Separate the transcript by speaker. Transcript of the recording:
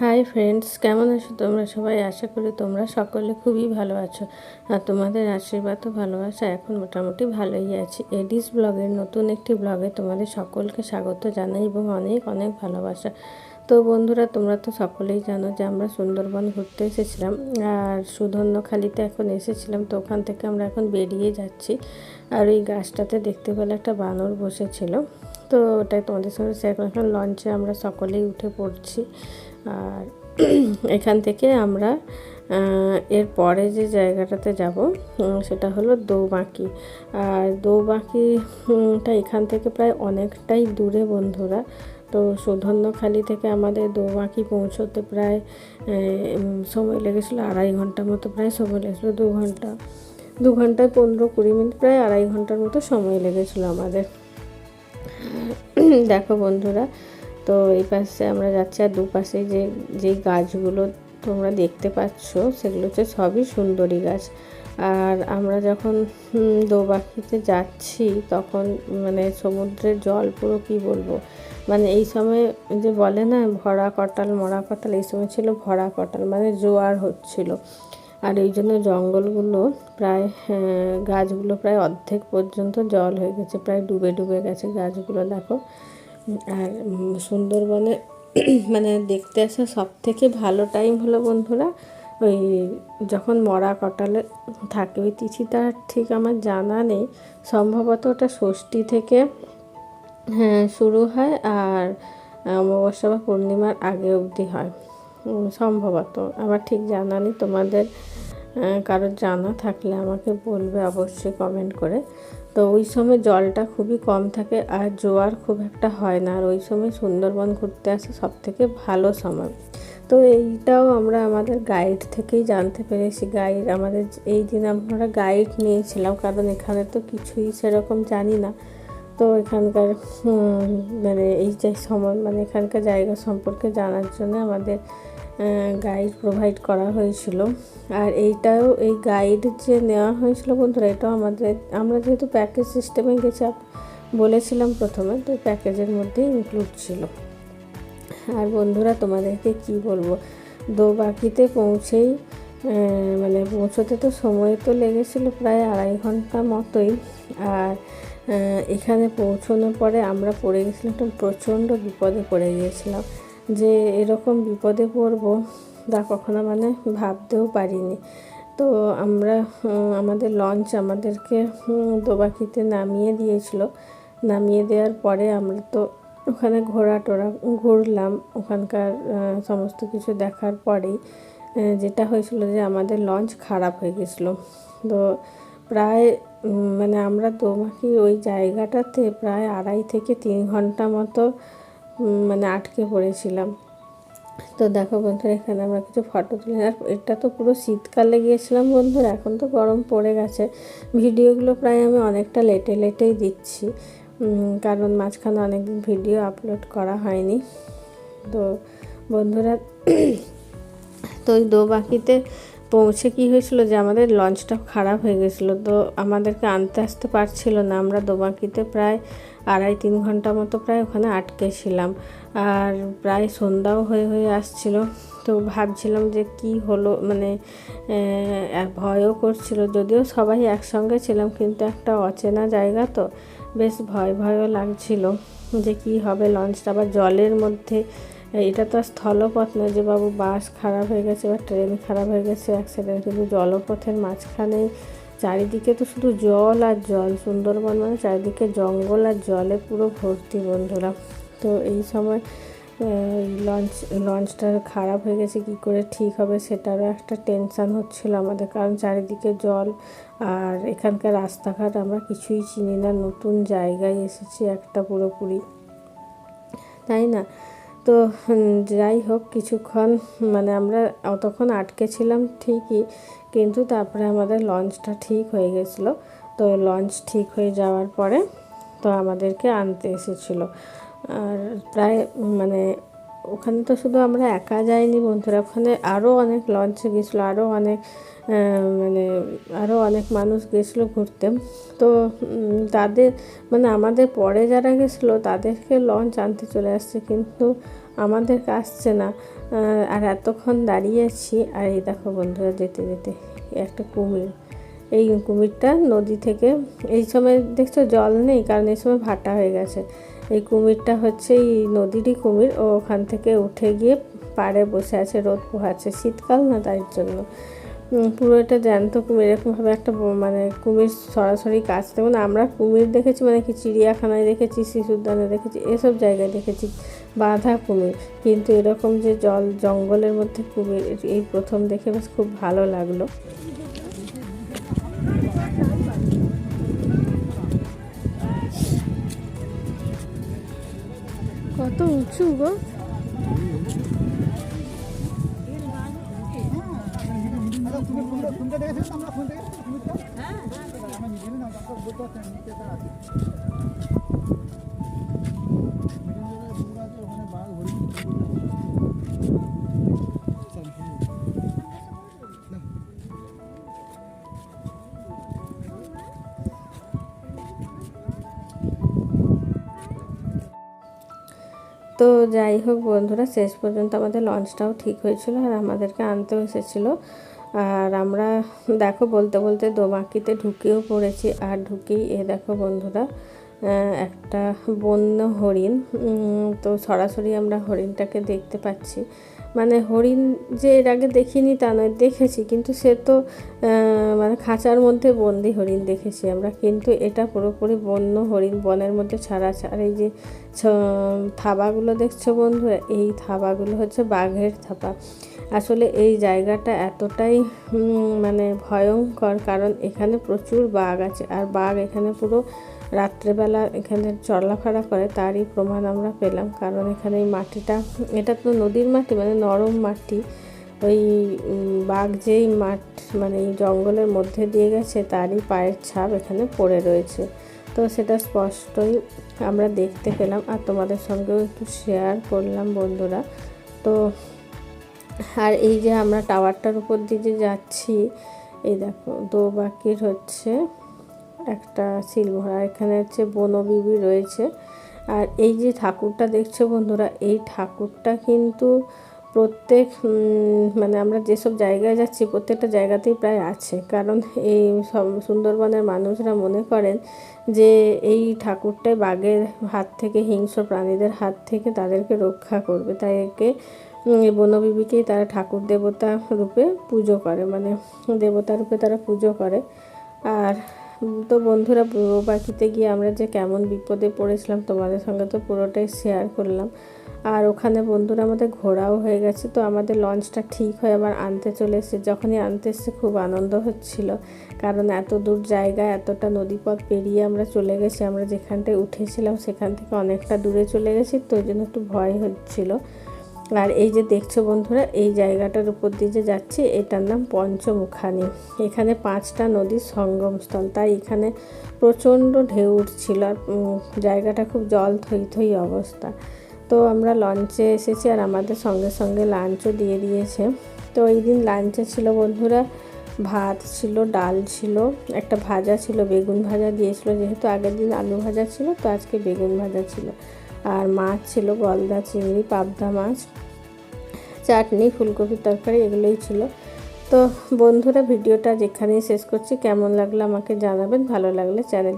Speaker 1: Hi friends কেমন আছো তোমরা? সবাই আশা করি তোমরা সকলে খুবই ভালো আছো। আর তোমাদের আশীর্বাদ ও ভালোবাসা এখন মোটামুটি ভালোই আছি। এডিস ব্লগের নতুন একটি ব্লগে তোমাদের সকলকে স্বাগত জানাই এবং অনেক অনেক ভালোবাসা। তো বন্ধুরা, তোমরা তো সকলেই জানো যে আমরা সুন্দরবন ঘুরতে এসেছিলাম। আর সুধন্যখালিতে এখন এসেছিলাম, তো ওখান থেকে আমরা এখন বেরিয়ে যাচ্ছি। আর ওই গাছটাতে দেখতে পেলে একটা বানর বসেছিল। তো ওটাই তোমাদের সঙ্গে শেয়ার এখন লঞ্চে আমরা সকলেই উঠে পড়ছি। আর এখান থেকে আমরা এর পরে যে জায়গাটাতে যাব সেটা হলো দৌবাঁকি। আর দৌবাঁকিটা এখান থেকে প্রায় অনেকটাই দূরে বন্ধুরা। তো সুধন্যখালি থেকে আমাদের দৌবাঁকি পৌঁছতে প্রায় সময় লেগেছিলো আড়াই ঘণ্টার মতো, প্রায় সময় লেগেছিলো দু ঘণ্টা। দু ঘন্টায় পনেরো কুড়ি মিনিট, প্রায় আড়াই ঘণ্টার মতো সময় লেগেছিলো আমাদের। দেখো বন্ধুরা তো এই পাশে আমরা যাচ্ছি আর দুপাশে যে যেই গাছগুলো তোমরা দেখতে পাচ্ছ, সেগুলো হচ্ছে সবই সুন্দরী গাছ। আর আমরা যখন দোবাকিতে যাচ্ছি, তখন মানে সমুদ্রের জল পুরো কী বলব? মানে এই সময় যে বলে না, ভরা কটাল মরা কটাল এই সময় ছিল ভরা কটাল মানে জোয়ার হচ্ছিল। আর এই জন্য জঙ্গলগুলো প্রায় গাছগুলো প্রায় অর্ধেক পর্যন্ত জল হয়ে গেছে, প্রায় ডুবে ডুবে গেছে গাছগুলো, দেখো। আর সুন্দরবনে মানে দেখতে আসা সব থেকে ভালো টাইম হলো বন্ধুরা, ওই যখন মরা কটালে থাকে ওই তিথিটা ঠিক আমার জানা নেই। সম্ভবত ওটা ষষ্ঠী থেকে হ্যাঁ শুরু হয় আর অমাবস্যা বা পূর্ণিমার আগে অবধি হয় সম্ভবত। আমার ঠিক জানা নেই, তোমাদের কারোর জানা থাকলে আমাকে বলবে অবশ্যই কমেন্ট করে। তো ওই সময় জলটা খুবই কম থাকে আর জোয়ার খুব একটা হয় না। আর ওই সময় সুন্দরবন ঘুরতে আসে সব থেকে ভালো সময়। তো এইটাও আমরা আমাদের গাইড থেকেই জানতে পেরেছি। গাইড আমাদের এই দিন আমরা গাইড নিয়েছিলাম, কারণ এখানে তো কিছুই সেরকম জানি না। তো এখানকার মানে এই যে সময় মানে এখানকার জায়গা সম্পর্কে জানার জন্য আমাদের গাইড প্রোভাইড করা হয়েছিল। আর এইটাও, এই গাইড যে নেওয়া হয়েছিল বন্ধুরা, এটাও আমাদের, আমরা যেহেতু প্যাকেজ সিস্টেমে গেছি বলেছিলাম প্রথমে, তো প্যাকেজের মধ্যেই ইনক্লুড ছিল। আর বন্ধুরা, তোমাদেরকে কি বলব? দোবাকিতে পৌঁছেই মানে পৌঁছতে তো সময় তো লেগেছিলো প্রায় আড়াই ঘণ্টা মতোই। আর এখানে পৌঁছানোর পরে আমরা পড়ে গেছিলাম, একটা প্রচণ্ড বিপদে পড়ে গিয়েছিলাম। যে এরকম বিপদে পড়ব, তা কখনো মানে ভাবতেও পারিনি। তো আমরা আমাদের লঞ্চ আমাদেরকে দোবাকিতে নামিয়ে দিয়েছিল। নামিয়ে দেওয়ার পরে আমরা তো ওখানে ঘোরা টোরা ঘুরলাম। ওখানকার সমস্ত কিছু দেখার পরেই যেটা হয়েছিল যে আমাদের লঞ্চ খারাপ হয়ে গেছিল। তো প্রায় মানে আমরা দোমাকি ওই জায়গাটাতে প্রায় আড়াই থেকে তিন ঘণ্টা মতো মানে আটকে পড়েছিলাম। তো দেখো বন্ধুরা, এখানে আমরা কিছু ফটো তুলে আর এটা তো পুরো শীতকালে গিয়েছিলাম বন্ধুরা, এখন তো গরম পড়ে গেছে। ভিডিওগুলো প্রায় আমি অনেকটা লেটে লেটেই দিচ্ছি। কারণ মাঝখানে অনেকদিন ভিডিও আপলোড করা হয়নি। তো বন্ধুরা, তো ওই দোবাকিতে পৌঁছে কি হয়েছিল যে আমাদের লঞ্চটা খারাপ হয়ে গেছিল? তো আমাদেরকে আনতে আসতে পারছিল না। আমরা দোবাকিতে প্রায় আড়াই তিন ঘণ্টা মতো প্রায় ওখানে আটকে ছিলাম। আর প্রায় সন্ধ্যাও হয়ে হয়ে আসছিল। তো ভাবছিলাম যে কি হলো? মানে ভয়ও করছিল। যদিও সবাই একসঙ্গে ছিলাম, কিন্তু একটা অচেনা জায়গা তো। বেশ ভয়, ভয়ও লাগছিল যে কি হবে? লঞ্চটা আবার জলের মধ্যে এটা তো স্থলপথ নয় যে বাবু, বাস খারাপ হয়ে গেছে বা ট্রেন খারাপ হয়ে গেছে অ্যাক্সিডেন্ট কিন্তু জলপথের মাঝখানে চারিদিকে তো শুধু জল আর জল। সুন্দরবন মানে চারিদিকে জঙ্গল আর জলে পুরো ভর্তি বন্ধুরা। তো এই সময় লঞ্চ লঞ্চটা খারাপ হয়ে গেছে, কি করে ঠিক হবে সেটারও একটা টেনশান হচ্ছিল আমাদের। কারণ চারিদিকে জল আর এখানকার রাস্তাঘাট আমরা কিছুই চিনি না। নতুন জায়গায় এসেছি একটা পুরোপুরি। তাই না? তো যাই হোক, কিছুক্ষণ মানে আমরা অতক্ষণ আটকে ছিলাম ঠিকই, কিন্তু তারপরে আমাদের লঞ্চটা ঠিক হয়ে গেছিল। তো লঞ্চ ঠিক হয়ে যাওয়ার পরে তো আমাদেরকে আনতে এসেছিল। আর প্রায় মানে ওখানে তো শুধু আমরা একা যাইনি বন্ধুরা, ওখানে আরও অনেক লঞ্চে গেছিল আরও অনেক মানে আরও অনেক মানুষ গেছিল ঘুরতে। তো তাদের মানে আমাদের পরে যারা গেছিল তাদেরকে লঞ্চ আনতে চলে আসছে, কিন্তু আমাদেরকে আসছে না। আর এতক্ষণ দাঁড়িয়ে আছি, আর এই দেখো বন্ধুরা যেতে যেতে, একটা কুমির। এই কুমিরটা নদী থেকে, এই সময় দেখছ জল নেই, কারণ এই সময় ভাটা হয়ে গেছে। এই কুমিরটা হচ্ছে এই নদীরই কুমির। ও ওখান থেকে উঠে গিয়ে পাড়ে বসে আছে, রোদ পোহাচ্ছে। শীতকাল না তাই জন্য। পুরো এটা জ্যান্ত কুমির, এরকমভাবে একটা মানে কুমির সরাসরি থেকে মানে আমরা কুমির দেখেছি মানে কি চিড়িয়াখানায় দেখেছি শিশুদ্যানে দেখেছি, এসব জায়গায় দেখেছি, বাঁধা কুমির। কিন্তু এরকম যে জল, জঙ্গলের মধ্যে কুমির, এই প্রথম দেখে বেশ খুব ভালো লাগল। 와, 또 우추가? তো যাই হোক বন্ধুরা, শেষ পর্যন্ত আমাদের লঞ্চটাও ঠিক হয়েছিল আর আমাদেরকে আনতেও এসেছিল। আর আমরা দেখো বলতে বলতে দোমাকিতে ঢুকেও পড়েছি। আর ঢুকেই এ দেখো বন্ধুরা একটা বন্য হরিণ। তো সরাসরি আমরা হরিণটাকে দেখতে পাচ্ছি। মানে হরিণ যে এর আগে দেখিনি তা নয়, দেখেছি। কিন্তু সে তো মানে খাঁচার মধ্যে বন্দি হরিণ দেখেছি আমরা। কিন্তু এটা পুরোপুরি বন্য হরিণ, বনের মধ্যে ছাড়া আর এই যে থাবাগুলো দেখছ বন্ধুরা? এই থাবাগুলো হচ্ছে বাঘের থাবা। আসলে এই জায়গাটা এতটাই মানে ভয়ঙ্কর, কারণ এখানে প্রচুর বাঘ আছে। আর বাঘ এখানে পুরো রাত্রেবেলা এখানে চলাফেরা করে, তারই প্রমাণ আমরা পেলাম। কারণ এখানে এই মাটিটা, এটা তো নদীর মাটি মানে নরম মাটি। ওই বাঘ যেই মাঠ মানে এই জঙ্গলের মধ্যে দিয়ে গেছে, তারই পায়ের ছাপ এখানে পড়ে রয়েছে। তো সেটা স্পষ্টই আমরা দেখতে পেলাম। আর তোমাদের সঙ্গেও একটু শেয়ার করলাম বন্ধুরা। তো, আর এই যে আমরা টাওয়ারটার উপর দিয়ে যে যাচ্ছি, এই দেখো, দোবাকির হচ্ছে একটা সিলভরা এখানে হচ্ছে বনবিবি রয়েছে। আর এই যে ঠাকুরটা দেখছ বন্ধুরা, এই ঠাকুরটা কিন্তু প্রত্যেক মানে আমরা যেসব জায়গায় যাচ্ছি, প্রত্যেকটা জায়গাতেই প্রায় আছে। কারণ এই সব সুন্দরবনের মানুষরা মনে করেন যে এই ঠাকুরটাই বাঘের হাত থেকে, হিংস্র প্রাণীদের হাত থেকে তাদেরকে রক্ষা করবে। তাই একে বনবিবিকেই তারা ঠাকুর দেবতা রূপে পুজো করে মানে দেবতা রূপে তারা পুজো করে। আর তো বন্ধুরা পাখিতে গিয়ে আমরা যে কেমন বিপদে পড়েছিলাম তোমাদের সঙ্গে তো পুরোটাই শেয়ার করলাম। আর ওখানে বন্ধুরা আমাদের ঘোরাও হয়ে গেছে, তো আমাদের লঞ্চটা ঠিক হয়ে আবার আনতে চলে এসেছে। যখনই আনতে এসেছে খুব আনন্দ হচ্ছিল, কারণ এত দূর জায়গা এতটা নদীপথ পেরিয়ে আমরা চলে গেছি, আমরা যেখানটায় উঠেছিলাম সেখান থেকে অনেকটা দূরে চলে গেছি, তো ওই জন্য একটু ভয় হচ্ছিল। আর এই যে দেখছ বন্ধুরা, এই জায়গাটার উপর দিয়ে যে যাচ্ছি, এটার নাম পঞ্চমুখানি। এখানে পাঁচটা নদীর সঙ্গমস্থল। তাই এখানে প্রচণ্ড ঢেউ উঠছিল আর জায়গাটা খুব জল থই থই অবস্থা। তো আমরা লঞ্চে এসেছি আর আমাদের সঙ্গে সঙ্গে লাঞ্চও দিয়ে দিয়েছে। তো এই দিন লাঞ্চে ছিল বন্ধুরা, ভাত ছিল, ডাল ছিল, একটা ভাজা ছিল, বেগুন ভাজা দিয়েছিল, যেহেতু আগের দিন আলু ভাজা ছিল, তো আজকে বেগুন ভাজা ছিল। আর মাছ ছিল গলদা চিংড়ি, পাবদা মাছ, চাটনি, ফুলকপির তরকারি, এগুলোই ছিল। তো বন্ধুরা, ভিডিওটা যেখানেই শেষ করছি, কেমন লাগল আমাকে জানাবেন, ভালো লাগলে চ্যানেল